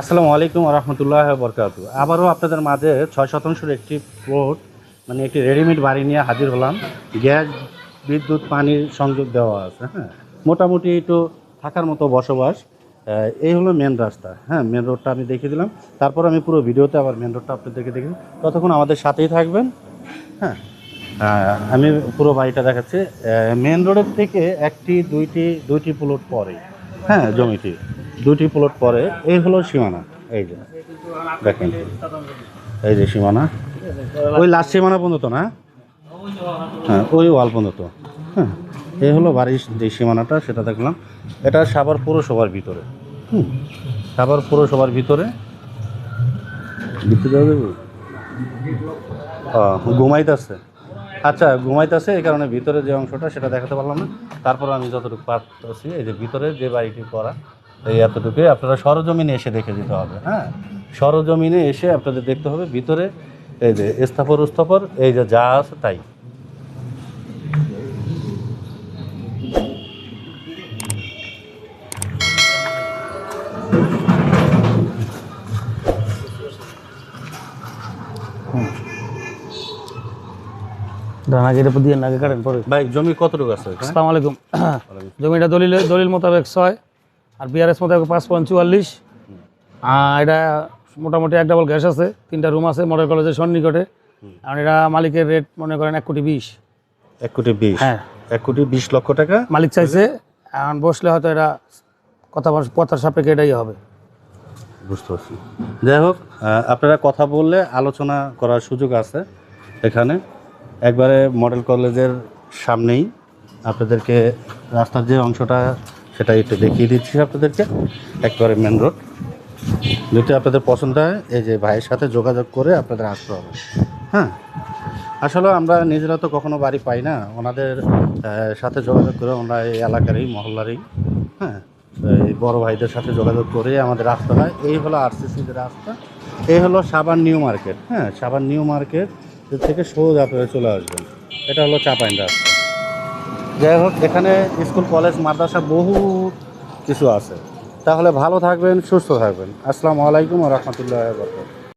আসসালামু আলাইকুম রহমতুল্লাহ বরকাত আবারও আপনাদের মাঝে ছয় শতাংশের একটি প্লট মানে একটি রেডিমেড বাড়ি নিয়ে হাজির হলাম। গ্যাস, বিদ্যুৎ, পানির সংযোগ দেওয়া আছে হ্যাঁ। মোটামুটি একটু থাকার মতো বসবাস। এই হলো মেন রাস্তা হ্যাঁ মেন রোডটা আমি দেখিয়ে দিলাম। তারপর আমি পুরো ভিডিওতে আবার মেন রোডটা আপনাদেরকে দেখে ততক্ষণ আমাদের সাথেই থাকবেন হ্যাঁ। আমি পুরো বাড়িটা দেখাচ্ছি। মেন রোডের থেকে একটি, দুইটি দুইটি প্লট পরে হ্যাঁ জমিটি। দুইটি প্লট পরে, এই হলো সীমানা, এই যে, দেখেন, এই যে সীমানা, ওই লাস্ট সীমানা পর্যন্ত না? হ্যাঁ ওই ওয়াল পর্যন্ত হ্যাঁ এই হলো বাড়ির যে সীমানাটা, সেটা দেখলাম, এটা সাভার পৌরসভার ভিতরে, হুম, সাভার পৌরসভার ভিতরে ঘুমাইতেছে আচ্ছা ঘুমাইতেছে এই কারণে ভিতরে যে অংশটা, সেটা দেখাতে পারলাম না, তারপর আমি যতটুকু পারতেছি, এই যে ভিতরে যে বাড়িটি করা এই এতটুকুই আপনারা সরজমিনে এসে দেখে দিতে হবে হ্যাঁ? সরজমিনে এসে আপনাদের দেখতে হবে ভিতরে এই যে স্থাপর উস্থাপর এই যে যা আছে তাই। ভাই জমি কতটুকু আছে আসসালামু আলাইকুম। জমিটা দলিল দলিল মোতাবেক ছয়। আর বিআরএস মোতাবেক পাঁচ পয়েন্ট চুয়াল্লিশ। আর এটা মোটামুটি এক ডাবল গ্যাস আছে তিনটা রুম আছে মডেল কলেজের সন্নিকটে। আর এটা মালিকের রেট মনে করেন এক কোটি বিশ। এক কোটি বিশ? হ্যাঁ। এক কোটি বিশ লক্ষ টাকা? মালিক চাইছে এখন বসলে হয়তো এটা কথা কথার সাপেক্ষে এটাই হবে। বুঝতে পারছি। যাই হোক আপনারা কথা বললে আলোচনা করার সুযোগ আছে এখানে। একবারে মডেল কলেজের সামনেই আপনাদেরকে রাস্তার যে অংশটা সেটা একটু দেখিয়ে দিচ্ছি আপনাদেরকে। একবারে মেন রোড যদি আপনাদের পছন্দ হয়, এই যে ভাইয়ের সাথে যোগাযোগ করে আপনাদের আসতে হবে। হ্যাঁ? আসলে আমরা নিজেরা তো কখনো বাড়ি পাই না। ওনাদের সাথে যোগাযোগ করে আমরা এই এলাকারই, মহল্লারই হ্যাঁ? এই বড় ভাইদের সাথে যোগাযোগ করে আমাদের আসতে হয়। এই হলো আরসিসির রাস্তা। এই হলো সাবান নিউ মার্কেট। হ্যাঁ সাবান নিউ মার্কেট থেকে সোজা আপনারা চলে আসবেন। এটা হলো চাপাইন রাস্তা। যাই হোক, এখানে স্কুল, কলেজ, মাদ্রাসা বহু কিছু আছে। তাহলে ভালো থাকবেন, সুস্থ থাকবেন। আসসালামু আলাইকুম রহমতুল্লাহ বরকাত